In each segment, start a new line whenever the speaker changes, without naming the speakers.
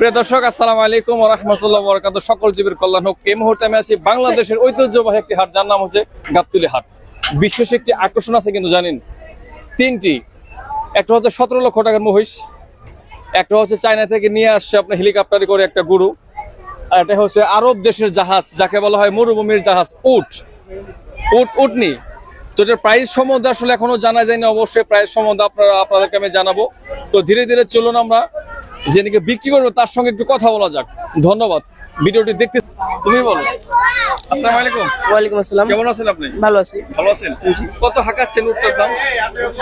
প্রিয় দর্শক সকল জীবের কল্যাণ হোক, এই বাংলাদেশের ঐতিহ্যবাহী একটি হাট, যার নাম হচ্ছে গাবতুলি হাট। বিশেষ একটি আকর্ষণ আছে কিন্তু জানেন, তিনটি। একটা হচ্ছে সতেরো লক্ষ একটা হচ্ছে চায়না থেকে নিয়ে আসছে আপনার হেলিকপ্টারে করে একটা গরু, আর এটা হচ্ছে আরব দেশের জাহাজ, যাকে বলা হয় মরুভূমির জাহাজ, উট। উট উটনি তো এটার প্রাইস সম্বন্ধে আসলে এখনও জানা যায়নি, অবশ্যই প্রাইস সম্বন্ধে আপনারা আপনাদেরকে আমি জানাব। তো ধীরে ধীরে চলুন আমরা যে নাকি বিক্রি করব তার সঙ্গে একটু কথা বলা যাক। ধন্যবাদ। ভিডিওটি দেখতে তুমি বলো। আসসালামু আলাইকুম।
ওয়ালাইকুম আসসালাম।
কেমন আছেন আপনি?
ভালো আছি।
ভালো আছেন? কত হাঁকাচ্ছেন উটটার দাম?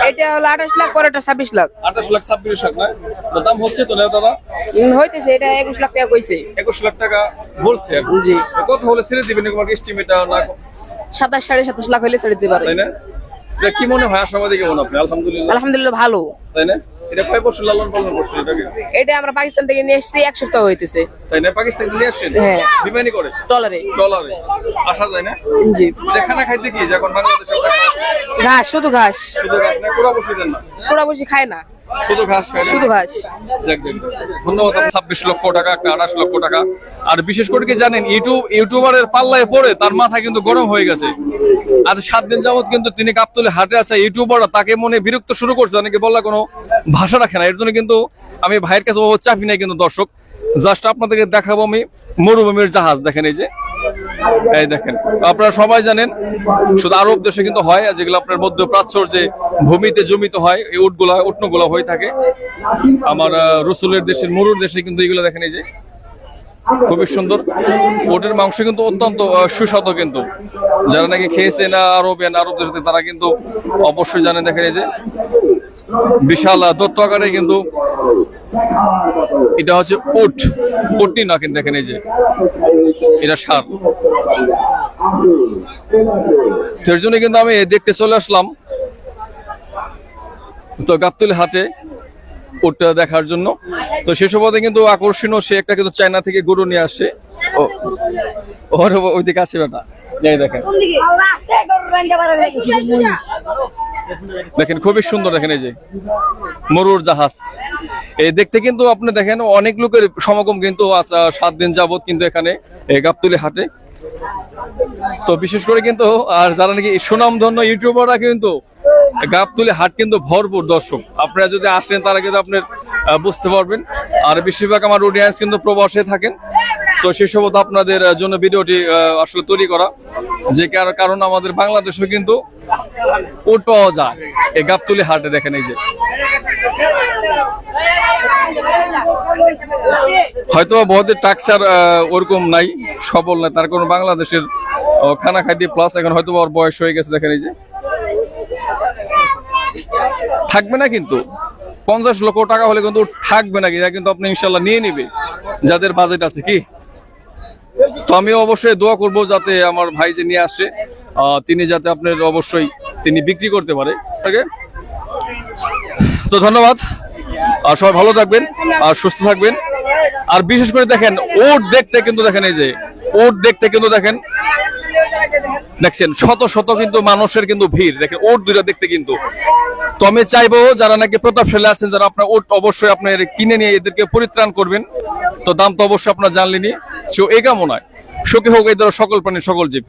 এটা হলো আঠাশ লাখ পরেরটা ছাব্বিশ লাখ।
আঠাশ লাখ ছাব্বিশ লাখ না? দাম হচ্ছে তো না দাদা?
হইতেছে এটা একুশ লাখ টাকা কইছে।
একুশ লাখ টাকা বলছে
জি।
কত হলে ছেড়ে দিবেন তোমার এস্টিমেট না?
সাতাশ সাড়ে সাতাশ লাখ হইলে ছেড়ে দিতে পারে।
তাই না? এটা কি মনে হয় আশাবাদী কেমন আপনি? আলহামদুলিল্লাহ।
আলহামদুলিল্লাহ ভালো।
তাই না? এটা কয় বছর লালন পালন করছেন এটাকে?
এটা আমরা পাকিস্তান থেকে নিয়ে এসেছি এক সপ্তাহ হইতেছে।
তাই না? পাকিস্তান থেকে নিয়ে আসছেন?
হ্যাঁ।
বিমানি করে? ডলারে আসা যায় না?
জি।
এটা খানা খাইতে কি যখন বাংলাদেশে
ঘাস? শুধু ঘাস।
শুধু ঘাস না? পুরো বসে দেন না?
পুরা বসে খায় না।
শুধু ঘাস
শুধু ঘাস।
যাক, যাক, যাক। ধন্যবাদ ছাব্বিশ লক্ষ টাকা আঠাশ লক্ষ টাকা। আর বিশেষ করে কি জানেন ইউটিউব ইউটিউবারের পাল্লায় পড়ে তার মাথা কিন্তু গরম হয়ে গেছে। আজ সাত দিন যাবত কিন্তু তিনি কাপতুলে হাটে আছে ইউটিউবাররা তাকে মনে বিরক্ত শুরু করছে। অনেকে বললা কোনো ভাষা রাখে না। এর জন্য কিন্তু আমি ভাইয়ের কাছে চাপি নাই কিন্তু দর্শক। জাস্ট আপনাদেরকে দেখাবো আমি মরুভূমির জাহাজ দেখেন এই যে। এই দেখেন, আপনারা সবাই জানেন, শুধু আরব দেশে কিন্তু হয় যেগুলো আপনার মধ্য প্রাচ্যর যে ভূমিতে জমিতে হয়, এই উটগুলা, উটনোগুলা হয়ে থাকে। আমার রসুলের দেশের মরুর দেশে কিন্তু এগুলো দেখেন এই যে, খুবই সুন্দর। ওটের মাংস কিন্তু অত্যন্ত সুস্বাদু কিন্তু। যারা নাকি খেয়েছেন আরবেন আরব দেশে তারা কিন্তু অবশ্যই জানেন, দেখেন এই যে, বিশাল দত্ত আকারে কিন্তু এটা হচ্ছে উট উটনি না কিন্তু দেখেন এই যে। এটা সার। তো এর জন্য কিন্তু আমি দেখতে চলে আসলাম। তো গাবতলি হাটে উটটা দেখার জন্য। তো সে সুবাদে কিন্তু আকর্ষণীয় সে একটা কিন্তু চায়না থেকে গরু নিয়ে আসছে ও ওর ওইদিকে আছে বেটা দেখেন। দেখেন, খুবই সুন্দর দেখেন এই যে, মরুর জাহাজ। এই দেখতে কিন্তু আপনি দেখেন, অনেক লোকের সমাগম কিন্তু সাত দিন যাবত কিন্তু এখানে গাবতলি হাটে। তো বিশেষ করে কিন্তু, আর যারা নাকি সুনামধন্য ইউটিউবাররা কিন্তু, গাবতুলি হাট কিন্তু ভরপুর দর্শক। আপনারা যদি আসেন, তারা কিন্তু আপনার বুঝতে পারবেন। আর বেশিরভাগ আমার অডিয়েন্স কিন্তু প্রবাসে থাকেন। তো সেই সব আপনাদের জন্য ভিডিওটি আসলে তৈরি করা। যে কারণ আমাদের বাংলাদেশেও কিন্তু উট পাওয়া যায়। এই গাবতলি হাটে দেখেন এই যে। হয়তো বহুদের ওরকম নাই, সবল নাই, তার কারণ বাংলাদেশের খানা খাইতে প্লাস এখন হয়তো ওর বয়স হয়ে গেছে, দেখেন এই যে। থাকবে না কিন্তু। পঞ্চাশ লক্ষ টাকা হলে কিন্তু থাকবে না, কিন্তু আপনি ইনশাল্লাহ নিয়ে নিবে। যাদের বাজেট আছে, কি? তো আমি অবশ্যই দোয়া করব যাতে আমার ভাই যে নিয়ে আসে তিনি যাতে আপনার অবশ্যই তিনি বিক্রি করতে পারে। তো ধন্যবাদ। আর সবাই ভালো থাকবেন, আর সুস্থ থাকবেন। আর বিশেষ করে দেখেন, ওট দেখতে কিন্তু দেখেন এই যে, ওট দেখতে কিন্তু দেখেন। দেখছেন, শত শত কিন্তু মানুষের কিন্তু ভিড়। দেখেন, ওট দুইটা দেখতে কিন্তু। তো আমি চাইব যারা নাকি প্রতাপশালী আছেন, যারা আপনার ওট অবশ্যই আপনার কিনে নিয়ে এদেরকে পরিত্রাণ করবেন। তো দাম তো অবশ্যই আপনার জানলেনি সো এই কামনায়। সুখী হোক এই ধরো সকল প্রাণী সকল জীব।